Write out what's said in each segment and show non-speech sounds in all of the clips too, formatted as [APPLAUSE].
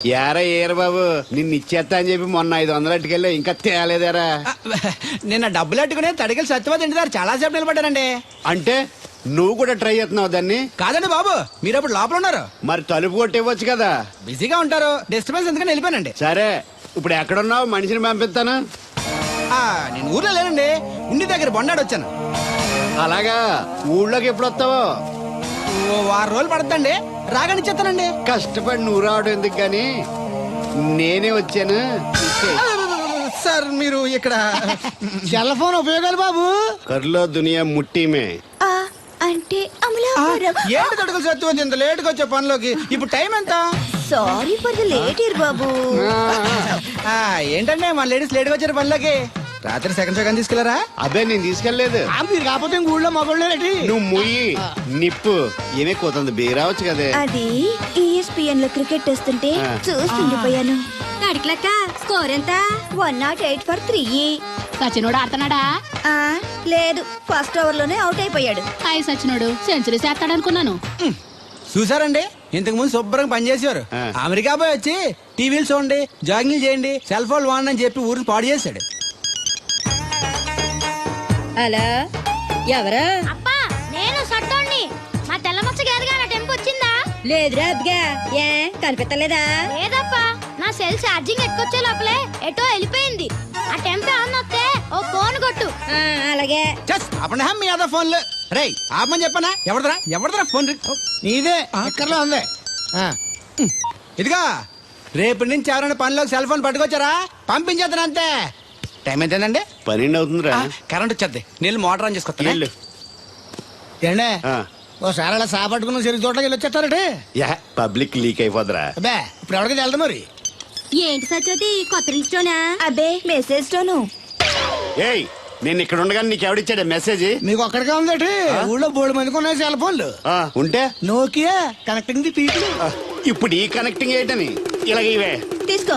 ఏరా ఏరు బాబు నిన్ను ఇచ్చేస్తా అని చెప్పి మొన్న ఐదు వందలు అట్టుకెళ్ళి ఇంకా తేలేదేరా? నిన్న డబ్బులు అట్టుకుని తడికలు సత్యవతి ఇంటి దగ్గర చాలా సేపు నిలబడ్డానండి అంటే నువ్వు కూడా ట్రై చేస్తున్నావు దాన్ని? కాదండి బాబు మీరు అప్పుడు లోపల ఉన్నారు. మరి తలుపు కొట్టివ్వచ్చు కదా? బిజీగా ఉంటారు డిస్టర్బెన్స్ ఎందుకని వెళ్ళిపోయానండి. సరే ఇప్పుడు ఎక్కడున్నావు? మనిషిని పంపిస్తాను. నేను ఊర్లో లేనండి ఉండి దగ్గర బొండాడు వచ్చాను. అలాగా? ఊళ్ళోకి ఎప్పుడు వస్తావో? ఓ వారం రోజులు పడుతుందండి. రాగానే చెప్తానండి కష్టపడి నువ్వు రావడం ఎందుకు కానీ నేనే వచ్చాను. సార్ మీరు ఇక్కడ సెల్ ఫోన్ ఉపయోగాలు బాబు. కర్లో దునియా ముట్టిమే. ఆ అంటే ఏంటి తడుకలు సత్యవతి ఇంత లేట్గా వచ్చే పనిలోకి. ఇప్పుడు టైం ఎంత? సారీ ఫర్ ద లేట్ బాబు. ఆ, ఏంటండి మన లేడీస్ లేట్గా వచ్చారు పనిలోకి? రాత్రి సెకండ్ సెకండ్ తీసుకెళ్ళారా అదే నేను తీసుకెళ్ళేదు ఆ, మీరు కాకపోతే ఇంక ఊళ్ళో మగోళ్ళేటి నువ్వు ముయ్యి నిప్పు ఏమే కోతుంది బీరావచ్చు కదే. అది E ఈఎస్పిఎన్లో క్రికెట్ తెస్తుంటే ఆ. చూస్తుండిపోయాను కడిక్లక్క స్కోర్ ఎంత? One not eight for three సచినోడు ఆడుతున్నాడా? లేదు ఫస్ట్ ఓవర్లోనే అవుట్ అయిపోయాడు. హాయ్ సచినోడు సెంచరీ చేస్తాడనుకున్నాను. చూసారండి? ఇంతకు ముందు శుభ్రంగా పనిచేసేవారు. ఆ. అమెరికా పోయి వచ్చి టీవీలు చూడండి జాగింగ్ చేయండి సెల్ ఫోన్ వాడండి అని చెప్పి ఊరిని పాడు చేశాడు. హలో ఎవరు? అబ్బా నేను సట్టోణ్ణి. మా తెల్ల మచ్చ గారిగా నా టెంపు వచ్చిందా? లేదురా అబ్బిగా. ఏ కనిపెత్తలేదా లేదప్పా నా సెల్ ఛార్జింగ్ ఎక్కొచ్చే లోపలే ఎటో వెళ్ళిపోయింది. ఆ టెంపు ఏమన్నా వస్తే ఓ ఫోన్ కొట్టు. ఆ, అలాగే. చస్ అప్పుడు హమ్ మీ అదా ఫోన్లు రేయ్ ఆపమని చెప్పనా? ఎవడదరా ఎవడదరా ఫోన్ రి- నీదే ఎక్కర్లో ఉంది? ఆ, ఇదిగా రేపటి నుంచి ఎవరైనా పనిలోకి సెల్ ఫోన్ పట్టుకొచ్చారా? పంపించేద్దాను అంతే. టైం ఎంతేనండి పన్నెండు అవుతుందిరా. కరెంట్ వచ్చేద్ది నీళ్ళు మోటార్ ఆన్ చేసుకొస్తా వెళ్ళు. ఏండే ఆ. ఓసారి అలా సాపట్టుకున్న సరి చోట్లకి వెళ్ళి వచ్చేస్తారటి? యా పబ్లిక్ లీక్ అయిపోద్రా అబ్బే ఇప్పుడు ఎవరికి వెళ్దాం మరి? ఏంటి సత్యవతి? కొత్త రింగ్స్టోనా అబ్బే మెసేజ్ తోను ఏయ్ నేను ఇక్కడ ఉండగానే నీకు ఎవడిచ్చాడే మెసేజ్ మీకు ఒక్కడికే ఉందటి? ఊళ్ళో బోడు మందికి ఉన్నాయి సెల్ ఫోన్లు. ఆ, ఉంటే? నోకియా కనెక్టింగ్ ది పీపుల్ ఇప్పుడు ఈ కనెక్టింగ్ ఏంటని? ఇలాగ ఇవే. తీసుకో.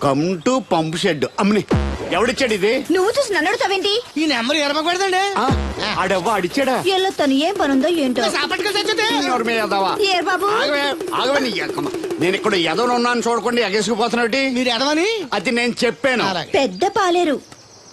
Come to pump shed. అమ్మని ఎవడిచ్చాడు ఇది? నువ్వు చూసి నన్ను అడుగుతావేంటి? ఈ నెంబర్ ఎరమకూడదండి ఆ, ఆడవ్వ అడిచాడా ఎల్లో తను ఏం పనుందో ఏంటో? సాపట్టుకు తెచ్చితే ఎవరి మీద ఎదవా? ఏర్ బాబు? ఆగవే ఆగవే నీ ఎక్కమ్మ. నేను ఇక్కడ ఎదవను ఉన్నాను చూడకుండా ఎగేసుకుపోతున్నట్టు మీరు ఎడమని అది నేను చెప్పాను. పెద్ద పాలేరు.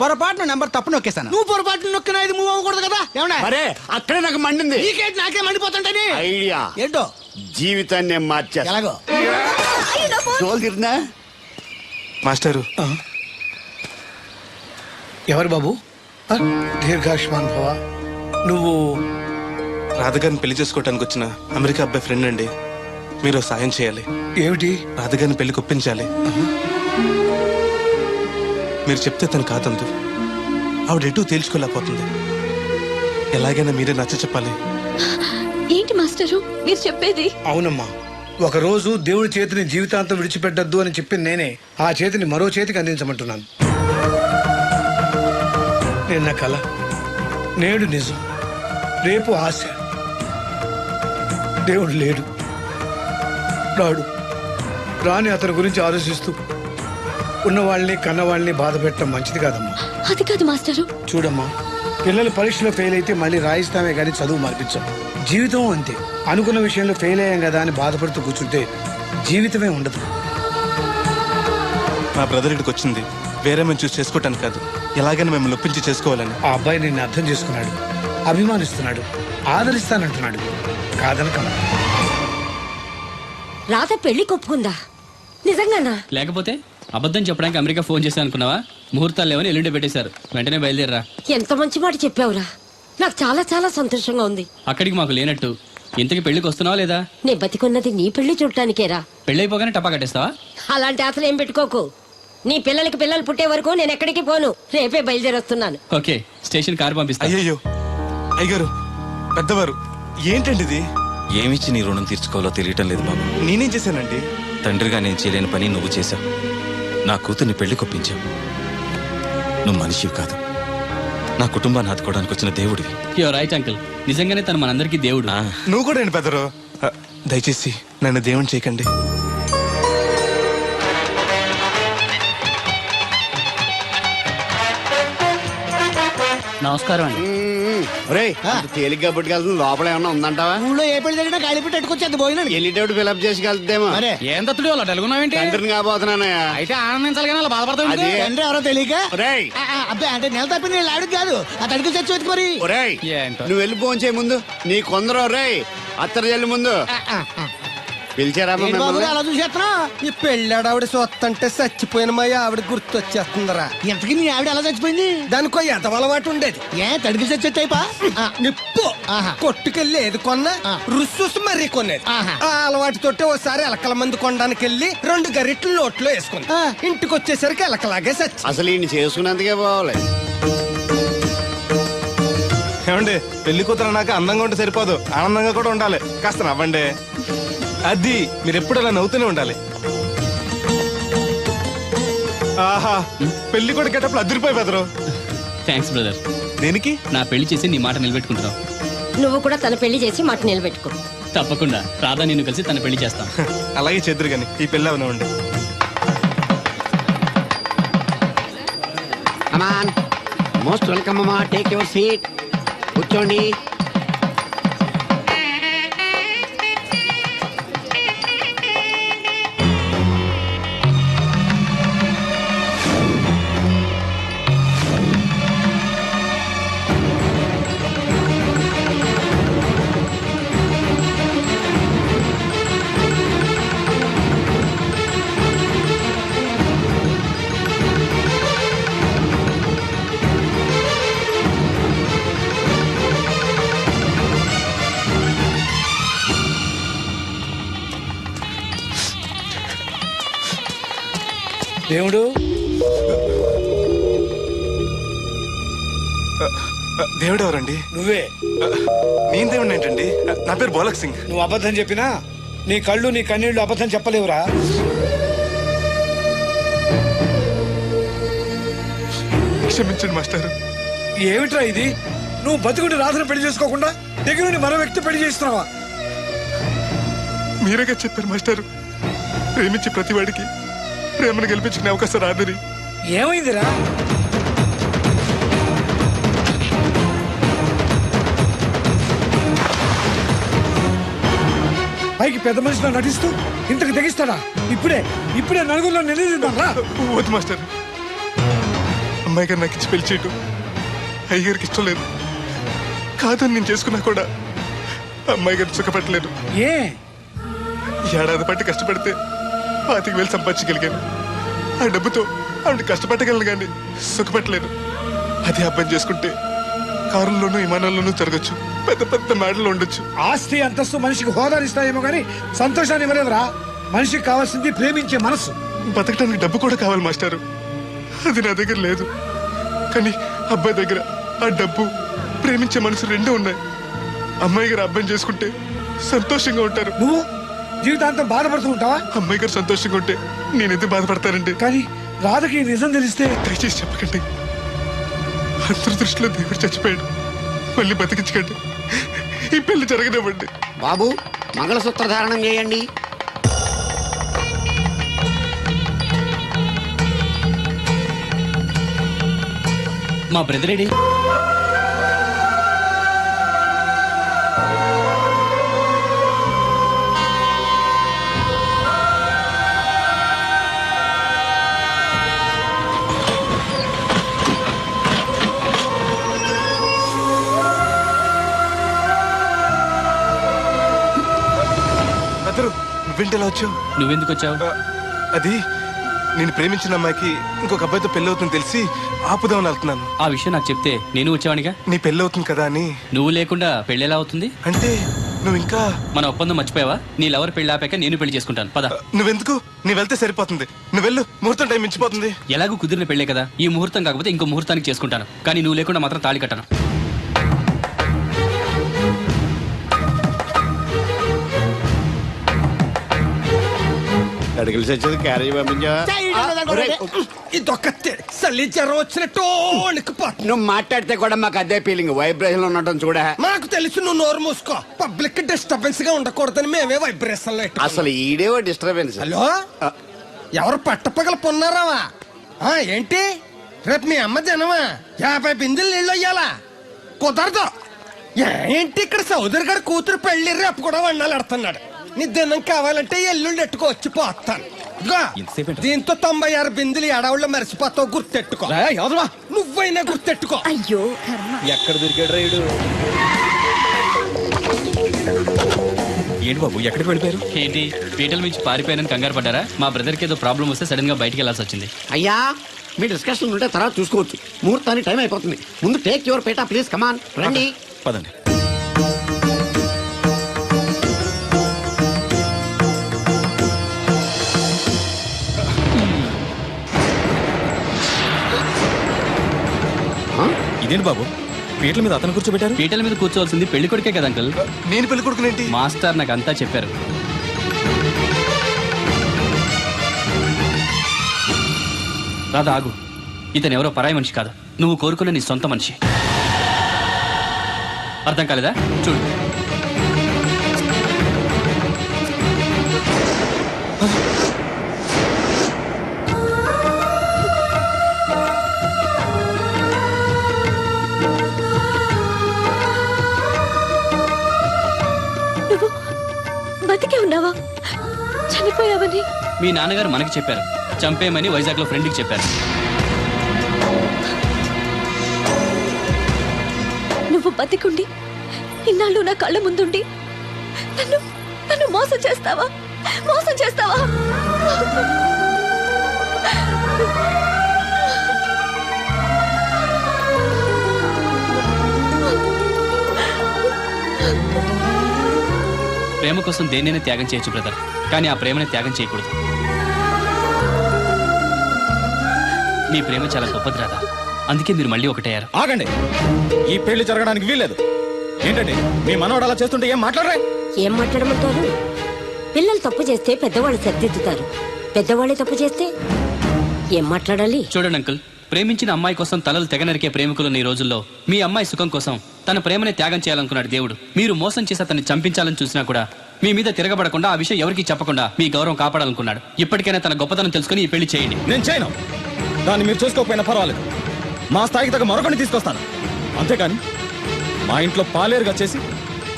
పొరపాటున నెంబర్ తప్పు నొక్కేశాను. నువ్వు పొరపాటు నొక్కిన ఇది మూవ్ అవ్వకూడదు కదా? ఏమన్నా? మరే అక్కడే నాకు మండింది. నీకేంటి నాకే మండిపోతుంటని. ఐడియా. ఏంటో? జీవితాన్ని నేను మార్చేస్తా. ఎలాగో? జోలు తిరిగినా? మాస్టరు. ఎవరు బాబు? ఆ, దీర్ఘాయుష్మాన్ భవ. నువ్వు రాధగారిని పెళ్ళి చేసుకోవటానికి వచ్చిన అమెరికా అబ్బాయి ఫ్రెండ్ అండి. మీరు సాయం చేయాలి. ఏమిటి? రాధగారిని పెళ్ళి ఒప్పించాలి మీరు చెప్తే తను కాదందు. ఆవిడ ఎటు తేల్చుకోలేకపోతుంది. ఎలాగైనా మీరే నచ్చ చెప్పాలి. ఏంటి మాస్టరు? మీరు చెప్పేది? అవునమ్మా. ఒకరోజు దేవుడి చేతిని జీవితాంతం విడిచిపెట్టద్దు అని చెప్పింది నేనే ఆ చేతిని మరో చేతికి అందించమంటున్నాను. నిన్న కల. నేడు నిజం. రేపు ఆశ. దేవుడు లేడు. రాడు. రాని అతని గురించి ఆలోచిస్తూ ఉన్నవాళ్ళని కన్నవాళ్ళని బాధ పెట్టడం మంచిది కాదమ్మా. అది కాదు మాస్టరు. చూడమ్మా పిల్లలు పరీక్షలో ఫెయిల్ అయితే మళ్ళీ రాయిస్తామే కానీ చదువు మార్పించాం. జీవితం అంతే. అనుకున్న విషయంలో ఫెయిల్ అయ్యాం కదా అని బాధపడుతూ కూర్చుంటే జీవితమే ఉండదు. మా బ్రదర్ ఇక్కడికి వచ్చింది. వేరే మేము చూసి చేసుకోవటానికి కాదు. ఎలాగైనా మిమ్మల్ని ఒప్పించి చేసుకోవాలని. ఆ అబ్బాయి నిన్ను అర్థం చేసుకున్నాడు. అభిమానిస్తున్నాడు. ఆదరిస్తానంటున్నాడు. కాదనకమ్మా రాత పెళ్ళి కొప్పుకుందా? నిజంగానా? లేకపోతే అబద్ధం చెప్పడానికి అమెరికా ఫోన్ చేశాను అనుకున్నావా? ముహూర్తాలు లేవని ఎల్లుండి పెట్టేశారు. వెంటనే బయలుదేరరా. ఎంత మంచి మాట చెప్పావురా. నాకు చాలా చాలా సంతోషంగా ఉంది. అక్కడికి మాకు లేనట్టు. ఇంతకి పెళ్ళికి వస్తున్నావా లేదా? నే బతికున్నది నీ పెళ్ళి చూడటానికేరా. పెళ్ళైపోగానే టపా కట్టేస్తావా? అలాంటి ఆశలు ఏం పెట్టుకోకు. నీ పిల్లలకి పిల్లలు పుట్టే వరకు నేను ఎక్కడికి పోను. రేపే బయలుదేరొస్తున్నాను. ఓకే స్టేషన్ కారు పంపిస్తా. అయ్యయ్యో. అయ్యగారు పెద్దవారు ఏంటండి ఇది ఏమిచ్చి నీ రుణం తీర్చుకోవాలో తెలియటం లేదు బాబు. నేనేం చేశానండి? తండ్రిగా నేను చేయలేని పని నువ్వు చేశావు. నా కూతుర్ని పెళ్ళి కొప్పించావు. నువ్వు మనిషివి కాదు. నా కుటుంబాన్ని ఆదుకోవడానికి వచ్చిన దేవుడివి. యువర్ రైట్ అంకుల్ నిజంగానే తను మనందరికీ దేవుడు. నువ్వు కూడా ఏంటి పెదరు ఆ, దయచేసి నన్ను దేవుని చేయకండి. నమస్కారం అండి. రే తేలిగ్గా పుట్టుకెళ్తుంది లోపల ఏమన్నా ఉందంటావా? ఊళ్ళో ఏ పెళ్ళి జరిగినా కాళీ పెట్టి ఎట్టుకొచ్చేది భోజనం వెళ్ళేటప్పుడు ఫిలప్ చేసి వెళ్తేమో మరే. ఏం తత్తుడు అలా డలుగున్నావేంటి? తండ్రిని కాబోతున్నానయ్యా. అయితే ఆనందించాలి కానీ అలా బాధపడతావు తండ్రి ఎవరో తెలియక? ఒరేయ్. ఆ, ఆ, అబ్బే అంటే నెల తప్పింది వీళ్ళు ఆవిడకి కాదు. ఆ తడికి చచ్చి వెతుకు మరి. ఒరేయ్ ఏంటో. నువ్వు వెళ్ళి ఫోన్ చేయ ముందు. నీ కొందరు రేయ్ అత్తరు చెల్లి ముందు. పిలిచారా ఏంటి బాబు? అలా చూసేస్తున్నా? ఈ పెళ్ళాడావిడ సొత్తంటే చచ్చిపోయిన మయ్య ఆవిడ గుర్తొచ్చేస్తుందరా. ఇంతకీ మీ ఆవిడ ఎలా చచ్చిపోయింది? దానికో ఎంత అలవాటు ఉండేది. ఏ తడికి చచ్చి టైపా నిప్పు. ఆహా. కొట్టుకెళ్ళి ఏది కొన్నా ఆ. రుస్సుస్ మరీ కొనేది. ఆహా. ఆ అలవాటు తోటే ఓసారి ఎలకల మంది కొనడానికి వెళ్ళి రెండు గరిట్లు నోట్లో వేసుకుంది. ఆ. ఇంటికి వచ్చేసరికి ఎలకలాగే చచ్చి అసలు ఈయన చేసుకున్నందుకే పోవాలి. ఏమండి పెళ్ళి కూతురు నాకు అందంగా ఉంటే సరిపోదు. ఆనందంగా కూడా ఉండాలి. కాస్త నవ్వండి. అది మీరు ఎప్పుడు అలా నవ్వుతూనే ఉండాలి. ఆహా పెళ్ళి కూడా గెటప్పుడు అదిరిపోయి బెదరు థ్యాంక్స్ బ్రదర్ దేనికి? నా పెళ్ళి చేసి నీ మాట నిలబెట్టుకుంటున్నావు. నువ్వు కూడా తన పెళ్ళి చేసి మాట నిలబెట్టుకో. తప్పకుండా. రాధా నిన్ను కలిసి తన పెళ్ళి చేస్తాం. అలాగే చెద్దురు గాని ఈ పెళ్ళి అవనివ్వండి అమాన్ మోస్ట్ వెల్కమ్ అమ్మా టేక్ యువర్ సీట్ కూర్చోండి. దేవుడు? దేవుడు ఎవరండి నువ్వే. నేను దేవుడు ఏంటండి నా పేరు బోలక్ సింగ్. నువ్వు అబద్ధం చెప్పినా? నీ కళ్ళు నీ కన్నీళ్ళు అబద్ధం చెప్పలేవురా? క్షమించండి మాస్టర్. ఏమిట్రా ఇది? నువ్వు బతుకుంటే రాత్రి పెళ్ళి చేసుకోకుండా దగ్గర మరో వ్యక్తి పెళ్ళి చేస్తున్నావా? మీరేగా చెప్పారు మాస్టర్. ప్రేమించే ప్రతివాడికి ప్రేమను గెలిపించుకునే అవకాశం రాదని ఏమైందిరా? పైకి పెద్ద మనిషిలో నటిస్తూ ఇంతకు తెగిస్తాడా? ఇప్పుడే ఇప్పుడే నలుగురిలో నిలదీద్దాం రా. వద్దు మాస్టర్. అమ్మాయి గారు నాకు ఇచ్చి పెళ్ళి చేయటం అయ్యగారికి ఇష్టం లేదు. కాదని నేను చేసుకున్నా కూడా అమ్మాయి గారిని సుఖపెట్టలేదు ఏ? ఏడాది పట్టి కష్టపడితే పాతికి వేలు సంపాదించగలిగాను. ఆ డబ్బుతో ఆవిడ కష్టపట్టగలను కానీ సుఖపెట్టలేను అదే అబ్బాయి చేసుకుంటే కారుల్లోనూ విమానాల్లోనూ తిరగచ్చు. పెద్ద పెద్ద మేడలు ఉండొచ్చు. ఆస్తి అంతస్తు మనిషికి హోదానిస్తాయేమో కానీ సంతోషాన్ని ఇవ్వలేదురా. మనిషికి కావాల్సింది ప్రేమించే మనసు. బతకడానికి డబ్బు కూడా కావాలి మాస్టారు. అది నా దగ్గర లేదు. కానీ అబ్బాయి దగ్గర ఆ డబ్బు ప్రేమించే మనసు రెండూ ఉన్నాయి. అమ్మాయి గారు అబ్బాయిని చేసుకుంటే సంతోషంగా ఉంటారు. నువ్వు జీవితాంతం బాధపడుతూ ఉంటావా? అమ్మాయి గారు సంతోషంగా ఉంటే నేను ఎందుకు బాధపడతానండి? కానీ రాధకి ఈ నిజం తెలిస్తే దయచేసి చెప్పకండి. అందరి దృష్టిలో దేవుడు చచ్చిపోయాడు. మళ్ళీ బతికించకండి. ఈ పెళ్ళి జరగనివ్వండి. బాబు మంగళసూత్ర ధారణం చేయండి. మా బ్రదర్ ఏడి? నువ్వేంటి ఎలా వచ్చావు? నువ్వెందుకు వచ్చావు? అది నేను ప్రేమించిన అమ్మాయికి ఇంకొక అబ్బాయితో పెళ్ళి అవుతుందని తెలిసి ఆపుదామని వెళ్తున్నాను. ఆ విషయం నాకు చెప్తే నేను వచ్చావానిగా నీ పెళ్ళి అవుతుంది కదా అని. నువ్వు లేకుండా పెళ్ళి ఎలా అవుతుంది? అంటే నువ్వు ఇంకా మన ఒప్పందం మర్చిపోయావా? నీ లవర్ పెళ్ళి ఆపాక నేను పెళ్ళి చేసుకుంటాను. పద. నువ్వెందుకు? నువ్వు వెళ్తే సరిపోతుంది. నువ్వు వెళ్ళు. ముహూర్తం టైం మించిపోతుంది. ఎలాగూ కుదిరిన పెళ్ళే కదా? ఈ ముహూర్తం కాకపోతే ఇంకో ముహూర్తానికి చేసుకుంటాను. కానీ నువ్వు లేకుండా మాత్రం తాళి కట్టను. అడిగిలి సచ్చేది క్యారేజ్ పంపించావా? ఆ, ఒరేయ్, ఇదొక చలి జ్వరం వచ్చినట్టు వణికిపోతుంది నువ్వు మాట్లాడితే కూడా మాకు అదే ఫీలింగ్ వైబ్రేషన్ ఉండటం చూడా. మాకు తెలుసు నువ్వు నోరు మూసుకో. పబ్లిక్ డిస్టర్బెన్స్గా ఉండకూడదని మేమే వైబ్రేషన్లో అసలు ఈడేవో డిస్టర్బెన్స్ హలో? ఎవరు పట్టపగల పొన్నారావా? ఆ, ఏంటి? రేపు మీ అమ్మ జనమా? యాభై బిందెలు నీళ్ళు అయ్యాలా? కుదరదు. ఏ- ఏంటి ఇక్కడ సోదరి గారి కూతురు పెళ్ళి రేపు కూడా వండాలి ఆడుతున్నాడు. నీ దినం కావాలంటే ఎల్లుండి ఎట్టుకో వచ్చి పోతాను దీంతో తొంభై ఆరు బిందెలు ఎడవుళ్ళు మరిచిపోతావు గుర్తెట్టుకో. నువ్వైనా గుర్తెట్టుకో. అయ్యో ఎక్కడ దొరికాడు రైడు ఏంటి బాబు ఎక్కడికి వెళ్ళిపోయారు? ఏంటి పీటల నుంచి పారిపోయానని కంగారు పడ్డారా? మా బ్రదర్కి ఏదో ప్రాబ్లం వస్తే సడన్గా బయటికి వెళ్ళాల్సి వచ్చింది. అయ్యా మీ డిస్కషన్ ఉంటే తర్వాత చూసుకోవచ్చు. ముహూర్తానికి టైం అయిపోతుంది. ముందు టేక్ యువర్ పేటా ప్లీజ్ కమాన్ రండి. పదండి. ఇదేంటి బాబు? పీటల మీద అతను కూర్చోబెట్టారు? పీటల మీద కూర్చోవాల్సింది పెళ్ళి కొడుకే కదా అంకల్. నేను పెళ్ళి కొడుకునేంటి? మాస్టర్ నాకు అంతా చెప్పారు. రాధా ఆగు. ఇతను ఎవరో పరాయి మనిషి కాదు. నువ్వు కోరుకున్న నీ సొంత మనిషి. అర్థం కాలేదా? చూడు. మీ నాన్నగారు మనకి చెప్పారు. చంపేయమని వైజాగ్లో ఫ్రెండ్కి చెప్పారు. నువ్వు బతికుండి ఇన్నాళ్ళు నా కళ్ళ ముందుండి నన్ను నన్ను మోసం చేస్తావా? మోసం చేస్తావా? ప్రేమ కోసం దేన్నైనా త్యాగం చేయొచ్చు బ్రదర్. కానీ ఆ ప్రేమని త్యాగం చేయకూడదు. మీ ప్రేమ చాలా గొప్పది రాదా అందుకే మీరు మళ్ళీ ఒకటయ్యారు. ఆగండి. ఈ పెళ్ళి జరగడానికి వీల్లేదు. ఏంటండి? మీ మనవడు అలా చేస్తుంటే ఏం మాట్లాడరే? ఏం మాట్లాడమంటారు పిల్లలు తప్పు చేస్తే పెద్దవాళ్ళు సర్దిద్దుతారు. పెద్దవాళ్ళే తప్పు చేస్తే ఏం మాట్లాడాలి? చూడండి అంకుల్ ప్రేమించిన అమ్మాయి కోసం తలలు తెగనరికే ప్రేమికులున్న ఈ రోజుల్లో మీ అమ్మాయి సుఖం కోసం తన ప్రేమని త్యాగం చేయాలనుకున్నాడు దేవుడు. మీరు మోసం చేసి అతన్ని చంపించాలని చూసినా కూడా మీ మీద తిరగబడకుండా ఆ విషయం ఎవరికీ చెప్పకుండా మీ గౌరవం కాపాడాలనుకున్నాడు. ఇప్పటికైనా తన గొప్పతనం తెలుసుకుని ఈ పెళ్ళి చేయండి. నేను చేయను. దాన్ని మీరు చూసుకోకపోయినా పర్వాలేదు. మా స్థాయికి తగ్గ మరొకటి తీసుకొస్తాను. అంతేకాని మా ఇంట్లో పాలేరుగా చేసి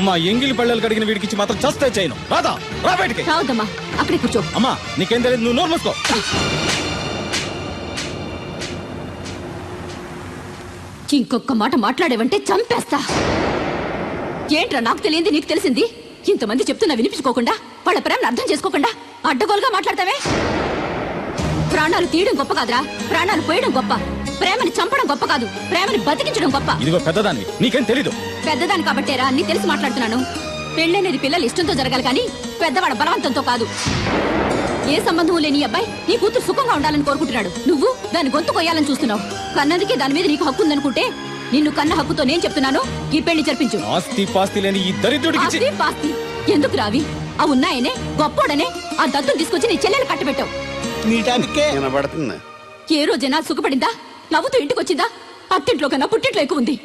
మా ఎంగిలి పళ్ళలు కడిగిన వీడికి మాత్రం చస్తే చేయను. రాదా రా బయటికి. రావద్దమ్మా అక్కడే కూర్చో. అమ్మా నీకేం తెలియదు నువ్వు నోరు మూసుకో. ఇంకొక మాట మాట్లాడేవంటే చంపేస్తా. ఏంట్రా నాకు తెలియంది నీకు తెలిసింది? ఇంతమంది చెప్తున్నా వినిపించుకోకుండా వాళ్ళ ప్రేమను అర్థం చేసుకోకుండా అడ్డగోలుగా మాట్లాడతావే? ప్రాణాలు తీయడం గొప్ప కాదురా. ప్రాణాలు పోయడం గొప్ప. ప్రేమని చంపడం గొప్ప కాదు. ప్రేమని బతికించడం గొప్ప. ఇదిగో పెద్దదాన్ని. నీకేం తెలీదు. పెద్దదాని కాబట్టేరా అన్ని తెలిసి మాట్లాడుతున్నాను. పెళ్ళనేది పిల్లలు ఇష్టంతో జరగాలి కానీ పెద్దవాడ బలవంతంతో కాదు. ఏ సంబంధం లేని అబ్బాయి నీ కూతురు సుఖంగా ఉండాలని కోరుకుంటున్నాడు. నువ్వు దాని గొంతు కొయ్యాలని చూస్తున్నావు. కన్నదికే దాని మీద నీకు హక్కు ఉందనుకుంటే నిన్ను కన్న హక్కుతో నేను చెప్తున్నాను. ఈ పెళ్ళి జరిపించు. ఆస్తి పాస్తి లేని ఈ దరిద్రుడికి ఇచ్చి- ఆస్తి పాస్తి. ఎందుకు రావి? ఆ ఉన్నాయనే గొప్పోడనే ఆ దత్తుని తీసుకొచ్చి నీ చెల్లెలు కట్టబెట్టావు. నీటానికే వినబడుతుంది ఏ రోజైనా సుఖపడిందా? నవ్వుతూ ఇంటికి వచ్చిందా? అత్తింట్లో కన్నా పుట్టింట్లో ఎక్కువ ఉంది.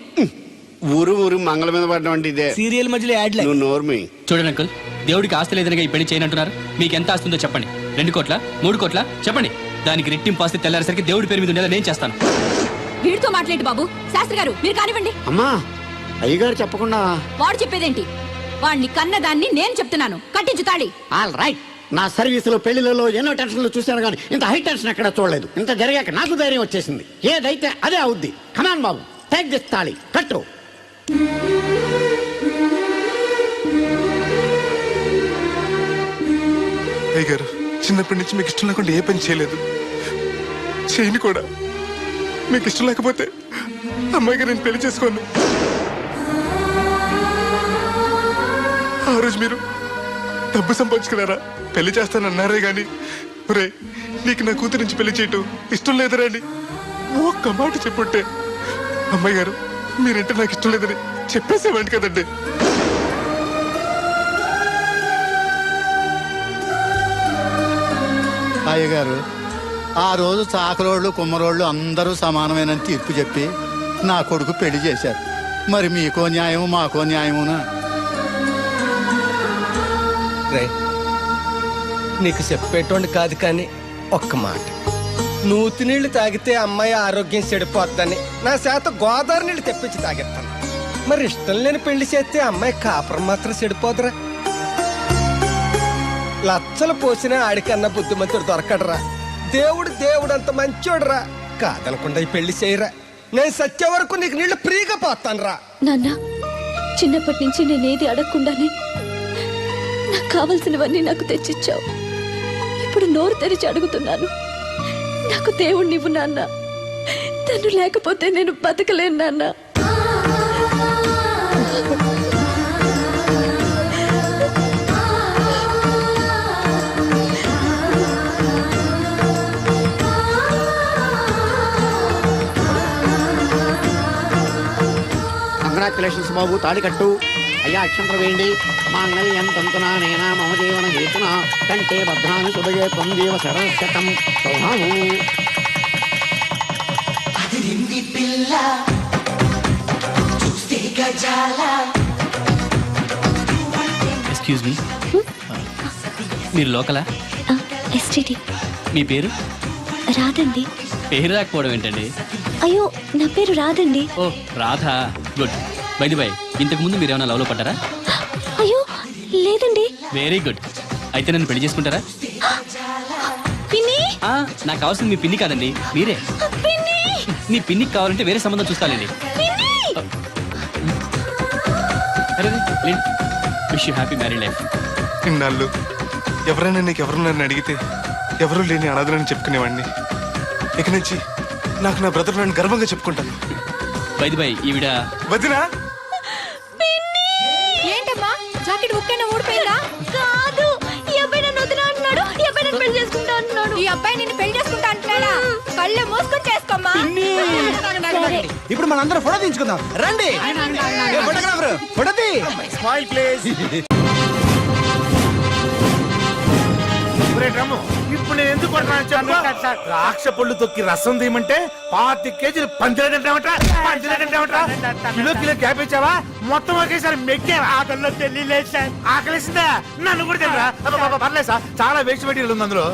ఊరు ఊరు మంగళ మీద పడడం అంటే ఇదే. సీరియల్ మధ్యలో నువ్వు నోర్మి. చూడండి అంకుల్ దేవుడికి ఆస్తి లేదనగా ఈ పెళ్ళి చేయనంటున్నారు. మీకు ఎంత ఆస్తుందో చెప్పండి. రెండు కోట్ల? మూడు కోట్ల? చెప్పండి. దానికి రెట్టింపు ఆస్తి తెల్లారేసరికి దేవుడి పేరు మీద ఉండేలా నేను చేస్తాను. వీడితో మాట్లాడి బాబు. శాస్త్రి గారు మీరు కానివ్వండి. అమ్మా అయ్యగారు చెప్పకుండా. వాడు చెప్పేదేంటి? వాడిని కన్నదాన్ని నేను చెప్తున్నాను. కట్టించు తాళి. All right. నా సర్వీసులో పెళ్ళిలలో ఎన్నో టెన్షన్లు చూశాను కానీ ఇంత హై టెన్షన్ ఎక్కడ చూడలేదు. ఇంత జరిగాక నాకు ధైర్యం వచ్చేసింది. ఏదైతే అదే అవుద్ది. కమాన్ బాబు. టేక్ దిస్ తాళి కట్టు. గారు చిన్నప్పటి నుంచి మీకు ఇష్టం లేకుండా ఏ పని చేయలేదు. చేయని కూడా. మీకు ఇష్టం లేకపోతే అమ్మాయి గారు నేను పెళ్ళి చేసుకోను. ఆ రోజు మీరు డబ్బు సంపాదించుకున్నారా? పెళ్ళి చేస్తానన్నారే గాని ఒరే నీకు నా కూతురు నుంచి పెళ్ళి చేయటం ఇష్టం లేదరా అని ఒక్క మాట చెప్పుంటే అమ్మాయి గారు మీరంటే నాకు ఇష్టం లేదని చెప్పేసేవాడి కదండి. అయ్యగారు ఆ రోజు చాకరోళ్ళు కుమ్మరోళ్ళు అందరూ సమానమైన తీర్పు చెప్పి నా కొడుకు పెళ్ళి చేశారు. మరి మీకో న్యాయం మాకో న్యాయమునా? రే నీకు చెప్పేటోండి కాదు కానీ ఒక్క మాట. నూతి నీళ్ళు తాగితే అమ్మాయి ఆరోగ్యం చెడిపోద్దని నా చేత గోదావరి నీళ్ళు తెప్పించి తాగిస్తాను. మరి ఇష్టం లేని పెళ్ళి చేస్తే అమ్మాయి కాపురం మాత్రం చెడిపోదురా. లచ్చలు పోసిన ఆడికన్నా బుద్ధిమంతుడు దొరకడరా. దేవుడు దేవుడు అంత మంచోడురా. కాదనకుండా ఈ పెళ్ళి చేయరా. నేను సత్య వరకు నీకు నీళ్ళు ఫ్రీగా పోతాను రా నాన్న చిన్నప్పటి నుంచి నేనేది అడగకుండానే నాకు కావలసినవన్నీ నాకు తెచ్చిచ్చావు. ఇప్పుడు నోరు తెరిచి అడుగుతున్నాను. నాకు దేవుడు నీవు నాన్న. తను లేకపోతే నేను బతకలేను నాన్న. కంగ్రాచులేషన్స్ బాబు తాడి కట్టు. అయ్యా అక్షంతరం వేయండి. మాంగళ్యం తంతునా నేనా మమ జీవన హేతున కంటే భద్రాన్ని సుభగే పొందేవ శరశతం సౌభాము ఎక్స్క్యూజ్ మీ మీరు లోకలా? ఎస్టీడీ మీ పేరు? రాదండి పేరు రాకపోవడం ఏంటండి? అయ్యో నా పేరు రాదండి ఓ Radha. Good. By the by ఇంతకు ముందు మీరు ఏమైనా లవ్లో పడ్డారా? లేదండి. వెరీ గుడ్ అయితే నన్ను పెళ్ళి చేసుకుంటారా? పిన్ని? ఆ, నాకు కావాల్సింది మీ పిన్ని కాదండి. మీరే. పిన్ని? మీ పిన్నికి కావాలంటే వేరే సంబంధం చూస్తానండి. Wish you happy marry life ఇన్నాళ్ళు ఎవరైనా నీకు ఎవరు నన్ను అడిగితే ఎవరు లేని అనాథలని చెప్పుకునేవాడిని. ఇక నుంచి నాకు నా బ్రదర్ నన్ను గర్వంగా చెప్పుకుంటాను. బైది బై ఈవిడ వదినా! ఇప్పుడు మనందరం ఫోటో తీసుకుందాం రండి. ఫోటోగ్రాఫర్? ఫోటో తీ. ఇప్పుడు నేను ఎందుకు ద్రాక్ష పళ్ళు తొక్కి రసం తీయమంటే పాతి కేజీలు పంచలేదంటామట పంచలేదంటామట కిలో కిలో క్యాప్ ఇచ్చావా? మొత్తం ఒకేసారి మెక్కే ఆకలిలో తెలియలేదు సార్. ఆకలిసిందా నన్ను కూడా తెలియరా పర్లేదు సార్. చాలా వేస్ట్ మెటీరియల్ ఉంది అందులో.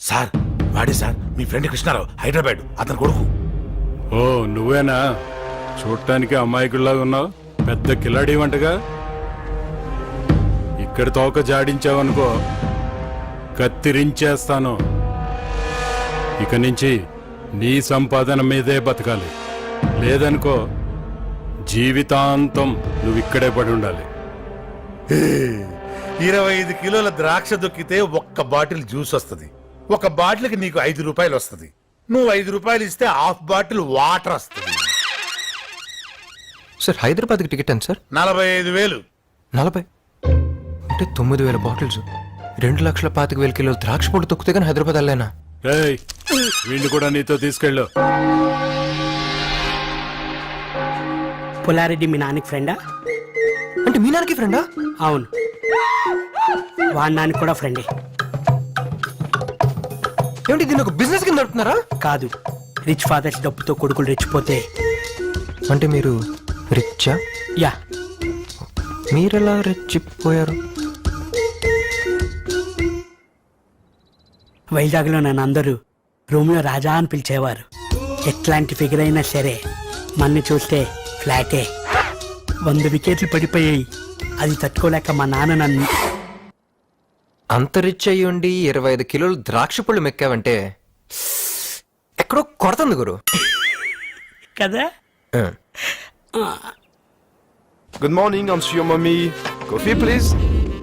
సార్ వాడే సార్. మీ ఫ్రెండ్ కృష్ణారావు హైదరాబాద్ అతని కొడుకు. ఓ నువ్వేనా? చూడటానికి అమాయకుల్లాగా ఉన్నావు? పెద్ద కిలాడి వంటగా? ఇక్కడ తోక జాడించావనుకో కత్తిరించేస్తాను ఇక నుంచి నీ సంపాదన మీదే బతకాలి. లేదనుకో జీవితాంతం నువ్వు ఇక్కడే పడి ఉండాలి. ఇరవై ఐదు కిలోల ద్రాక్ష దొక్కితే ఒక్క బాటిల్ జ్యూస్ వస్తుంది. ఒక బాటిల్కి నీకు ఐదు రూపాయలు వస్తుంది నువ్వు ఐదు రూపాయలు ఇస్తే హాఫ్ బాటిల్ వాటర్ వస్తుంది. సార్ హైదరాబాద్కి టికెట్ ఎంత సార్? నలభై ఐదు వేలు. నలభై? అంటే తొమ్మిది వేల బాటిల్స్. రెండు లక్షల పాతిక వేల కిలోలు ద్రాక్ష పొడి తొక్కితే కానీ హైదరాబాద్ వెళ్ళలేనా? ఏయ్ వీళ్ళు కూడా నీతో తీసుకెళ్ళు. పులారెడ్డి మీ నాన్నకి ఫ్రెండా అంటే మీ నాన్నకి ఫ్రెండా అవును. వాడి నాన్నకి కూడా ఫ్రెండే ఏమిటి దీన్ని ఒక బిజినెస్ కింద నడుపుతున్నారా? కాదు. రిచ్ ఫాదర్స్ డబ్బుతో కొడుకులు రెచ్చిపోతే. అంటే మీరు రిచ్చా? యా. మీరెలా రెచ్చిపోయారు? వైజాగ్లో నన్ను అందరూ రూమ్లో రాజా అని పిలిచేవారు. ఎట్లాంటి ఫిగర్ అయినా సరే మన్ని చూస్తే ఫ్లాటే వంద వికెట్లు పడిపోయాయి. అది తట్టుకోలేక మా నాన్న నన్ను అంత రిచ్ అయ్యి ఉండి ఇరవై ఐదు కిలోలు ద్రాక్ష పళ్ళు మెక్కావంటే ఎక్కడో కొడుతుంది గురు. కదా? Good morning I'm Sri mummy coffee please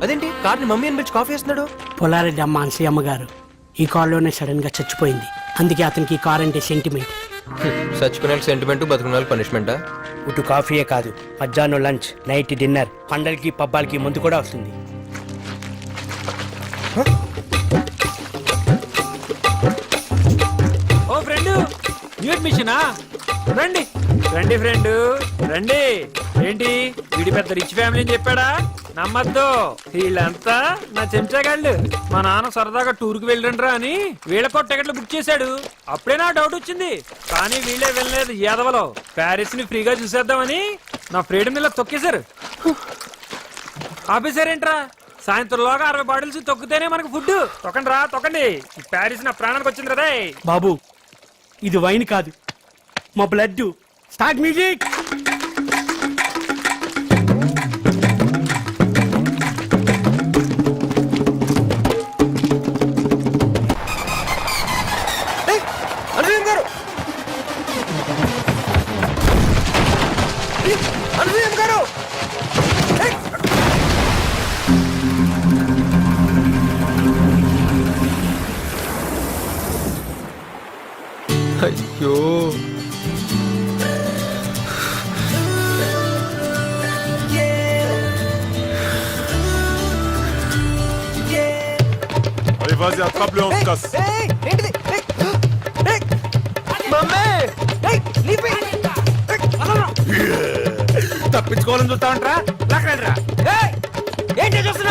అదేంటి? కార్ని మమ్మీ అని పిలిచి కాఫీ వేస్తున్నాడు? పులారెడ్డి అమ్మ అన్సయ్యమ్మ గారు ఈ కారులోనే సడన్గా చచ్చిపోయింది. అందుకే అతనికి ఈ కార్ అంటే సెంటిమెంట్ చచ్చిపోయిన సెంటిమెంట్ బతుకున్న పనిష్మెంటా ఇటు కాఫీయే కాదు మధ్యాహ్నం లంచ్ నైట్ డిన్నర్ పండలకి పబ్బాలకి ముందు కూడా వస్తుంది. న్యూ అడ్మిషనా రండి. రండి ఫ్రెండ్ రండి. ఏంటి? వీడి పెద్ద రిచ్ ఫ్యామిలీ అని చెప్పాడా? నమ్మద్దు. వీళ్ళంతా నా చెంచాగాళ్ళు. మా నాన్న సరదాగా టూర్కి వెళ్ళండ్రా అని వీళ్ళకో టికెట్లు బుక్ చేశాడు. అప్పుడే నా డౌట్ వచ్చింది. కానీ వీళ్ళే వెళ్ళలేదు యాదవలో. ప్యారిస్ని ఫ్రీగా చూసేద్దామని నా ఫ్రీడమ్ ఇలా తొక్కేశారు. ఆపేశారేంట్రా సాయంత్రంలోగా అరవై బాటిల్స్ తొక్కితేనే మనకు ఫుడ్ తొక్కండి రా తొక్కండి. ఈ ప్యారిస్ నా ప్రాణానికి వచ్చింది రదే బాబు ఇది వైన్ కాదు. మా బ్లడ్ స్టార్ట్ మ్యూజిక్!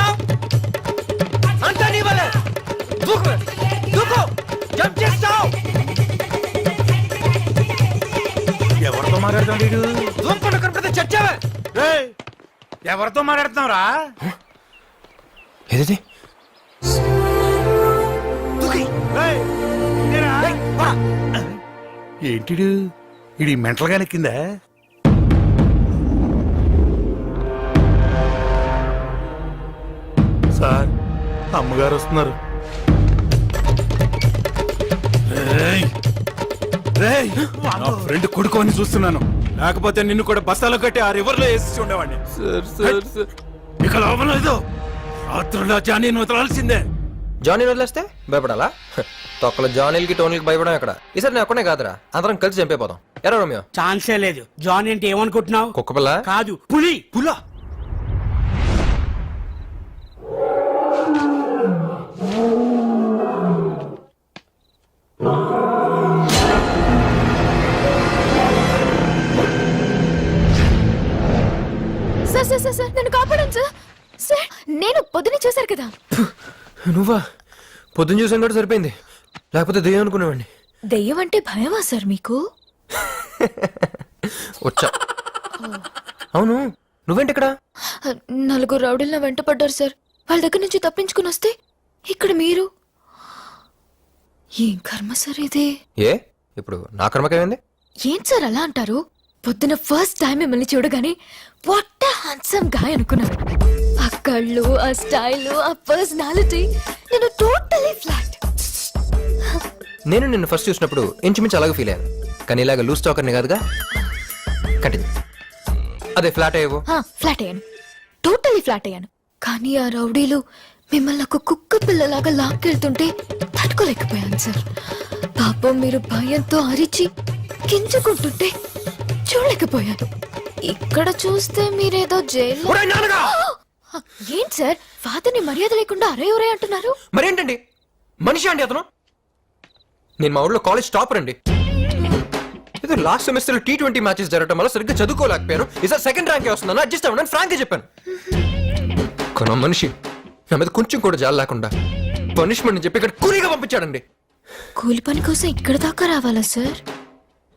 ఏంటి చూస్తున్నావు అంతా నీ వల్ల. దూకు దూకు. జంప్ చేస్తావు. ఎవరితో మాట్లాడుతాడు వీడు? దూకుండా కనపడితే చచ్చావా. ఏయ్, ఎవరితో మాట్లాడుతున్నావురా? ఏది ఏయ్, ఇదేనా? పోరా. ఏంటిడు? ఇది మెంటల్ గానే సార్ అమ్మగారు వస్తున్నారు. నా ఫ్రెండ్ కొడుకోని చూస్తున్నాను. లేకపోతే నిన్ను కూడా బస్తాలో కట్టి ఆ రివర్లో వేసి ఉండేవాడిని. Sir sir sir. ఇక లోపల లేదు రాత్రుల్లో జానీ వదలాల్సిందే. జానీ వదిలేస్తే భయపడాలా? తొక్కల జానీలకి టోనీలకి భయపడం ఎక్కడ? ఈసారి నేను ఒక్కనే కాదురా అందరం కలిసి చంపేపోదాం. ఎరా రోమియో? ఛాన్సే లేదు. జాన్ అంటే ఏమనుకుంటున్నావు? కుక్క పిల్ల? కాదు పులి పులా. సార్ సార్ నన్ను కాపాడండి సార్. సార్ నేను పొద్దున చూశారు కదా. నువ్వా? పొద్దున్న చూసాను కూడా సరిపోయింది. లేకపోతే దెయ్యం అనుకునేవాడిని. దెయ్యం అంటే భయమా సార్ మీకు? [LAUGHS] వచ్చా అవును నువ్వేంటి ఇక్కడ? నలుగురు రౌడీల వెంట పడ్డారు సార్. వాళ్ళ దగ్గర నుంచి తప్పించుకుని వస్తే ఇక్కడ మీరు? ఏం కర్మ సార్ ఇది? ఏ? ఇప్పుడు నా కర్మకేమైంది? ఏం సార్ అలా అంటారు? పొద్దున ఫస్ట్ టైం మిమ్మల్ని చూడగానే వాట్ హ్యాండ్సమ్ గాయ్ అనుకున్నాను ఆ కళ్ళు ఆ స్టైల్ ఆ పర్సనాలిటీ నేను టోటలీ ఫ్లాట్ నేను నిన్ను ఫస్ట్ చూసినప్పుడు ఇంచుమించు అలాగే ఫీల్ అయ్యాను. కానీ ఇలాగ లూజ్ టాకర్ని కాదుగా. కంటిన్యూ అదే ఫ్లాట్ అయ్యేవో. ఫ్లాట్ అయ్యాను. టోటలీ ఫ్లాట్ అయ్యాను. కానీ ఆ రౌడీలు మిమ్మల్ని ఒక కుక్క పిల్లలాగా లాక్కెళ్తుంటే తట్టుకోలేకపోయాను సార్ పాపం మీరు భయంతో అరిచి కించుకుంటుంటే చూడలేకపోయాను. ఇక్కడ చూస్తే మీరేదో జైల్లో ఏంటి సార్? ఫాదర్ని మర్యాద లేకుండా అరే ఒరే అంటున్నారు? మరేంటండి? మనిషి అండి అతను. నేను మా ఊళ్ళో కాలేజ్ టాపర్ అండి. ఏదో last semester T twenty matches జరగడం వల్ల సరిగ్గా చదువుకోలేకపోయాను. ఈసారి సెకండ్ ర్యాంక్ వస్తున్నాను. అడ్జస్ట్ అవ్వడానికి ఫ్రాంక్ చెప్పాను. కొన మనిషి నా మీద కొంచెం కూడా జాలి లేకుండా పనిష్మెంట్ అని చెప్పి ఇక్కడ కూలీగా పంపించాడండి. కూలి పని కోసం ఇక్కడ దాకా రావాలా సార్?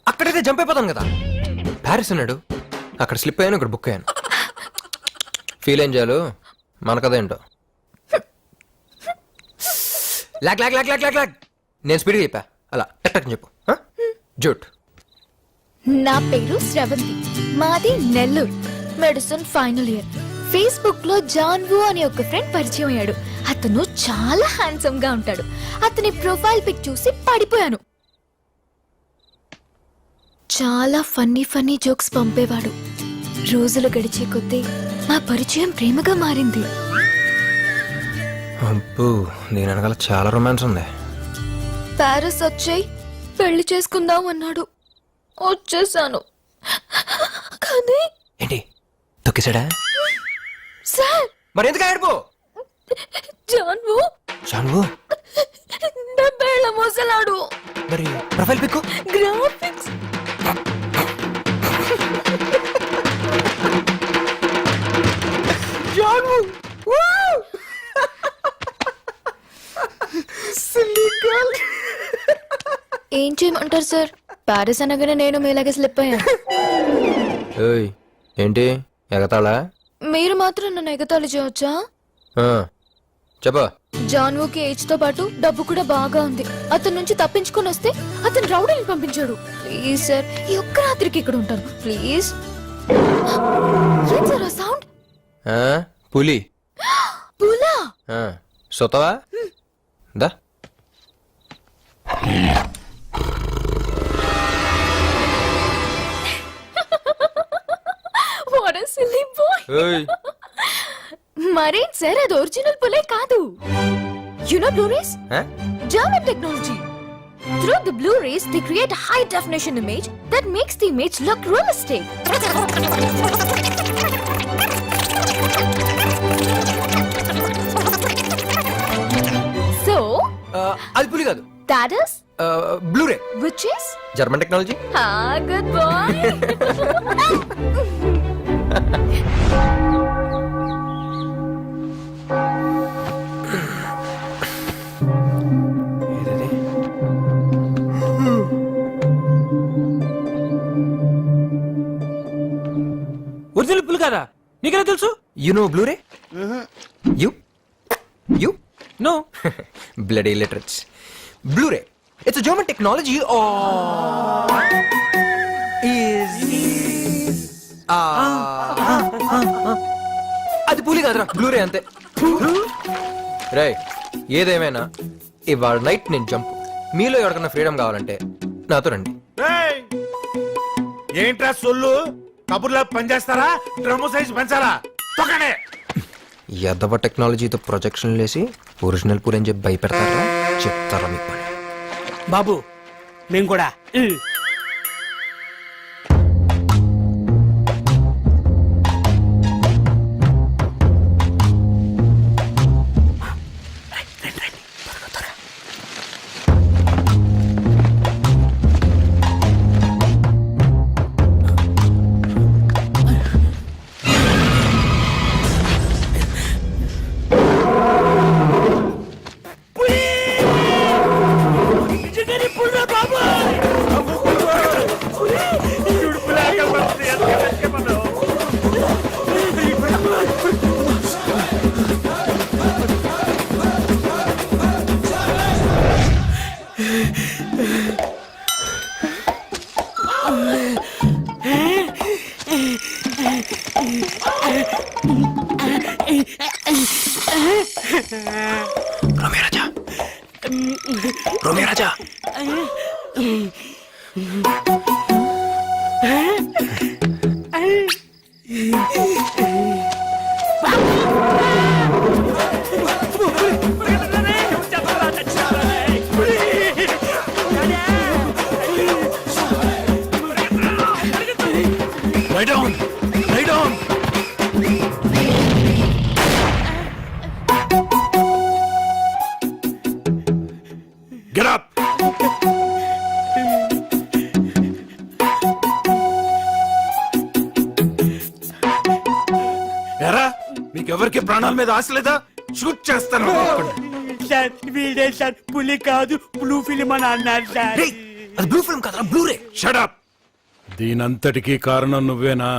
అక్కడైతే జంప్ అయిపోతాను కదా. ప్యారిస్ అన్నాడు. అక్కడ స్లిప్ అయ్యాను ఇక్కడ బుక్ అయ్యాను. ఫీల్ ఏం చేయాలో మన కథ ఏంటో. Lock lock lock lock lock lock నేను స్పీడ్గా చెప్పా. అలా టక్ టక్ చెప్పు. జూట్. నా పేరు శ్రవంతి. మాది నెల్లూరు. Medicine final year. ఫేస్బుక్లో జాన్వు అనే ఒక ఫ్రెండ్ పరిచయం అయ్యాడు. అతను చాలా హ్యాండ్సమ్గా ఉంటాడు. అతని ప్రొఫైల్ పిక్ చూసి పడిపోయాను. చాలా ఫన్నీ ఫన్నీ జోక్స్ పంపేవాడు. రోజులు గడిచే కొద్దీ మా పరిచయం ప్రేమగా మారింది. అబ్బో దీని వెనకాల చాలా రొమాన్స్ ఉంది. ప్యారిస్ వచ్చాయి పెళ్ళి చేసుకుందాం అన్నాడు. వచ్చేసాను. కానీ ఏంటి? తొక్కేసాడా సార్! మరి ఎందుకు ఏడుపు జాన్వు? జాన్వు డబ్బేళ్ళ మోసలాడు. మరి ప్రొఫైల్ పిక్ గ్రాఫిక్స్! ఏం చేయమంటారు సార్? ప్యారిస్ అనగానే నేను మీలాగే స్లిప్ అయ్యాను ఏంటి? ఎగతాళా? మీరు మాత్రం నన్ను ఎగతాళి చేయవచ్చా? చెప్పు. జాన్వుకి ఏజ్తో పాటు డబ్బు కూడా బాగా ఉంది. అతని నుంచి తప్పించుకొని వస్తే అతను రౌడీని పంపించాడు. ప్లీజ్ సార్ ఈ ఒక్క రాత్రికి ఇక్కడ ఉంటాను. ప్లీజ్. ఏం సార్ ఆ సౌండ్? ఆ, పులి. పులా? ఆ, సొతవా? దా. What a silly boy. ఏయ్ మరేం సార్ అది ఒరిజినల్ పులే కాదు యు నో బ్లూరేస్ ఆ? German technology. Through the Blu-rays, they create a high definition image that makes the image look realistic. so, అది పులి కాదు that is, Blu-ray which is, German technology ah, good boy. Original పులి కదా? నీకెలా తెలుసు? You know Blu-ray you you know blood illiterates. Blu-ray it's German technology అది పులి కాదురా. బ్లూరే అంతే. రే ఏదేమైనా ఇవాళ నైట్ నేను జంప్ మీలో ఎవరికైనా ఫ్రీడమ్ కావాలంటే నాతో రండి. ఏంట్రా సొల్లు? కబుర్లా పనిచేస్తారా? డ్రమ్ము సైజ్ పెంచాలా? తొక్కనే! ఎదవ టెక్నాలజీతో ప్రొజెక్షన్ లేసి ఒరిజినల్ పూరి అని చెప్పి భయపెడతారా? చెప్తారా మీకు పని బాబు మేము కూడా. మీకెవరికి ప్రాణాల మీద ఆశ లేదా? షూట్ చేస్తాను. సార్ వీడే సార్ పులి కాదు బ్లూ ఫిలిం అని అన్నారు సార్. అది బ్లూ ఫిల్మ్ కదరా బ్లూరే షడప్ దీనంతటికీ కారణం నువ్వేనా?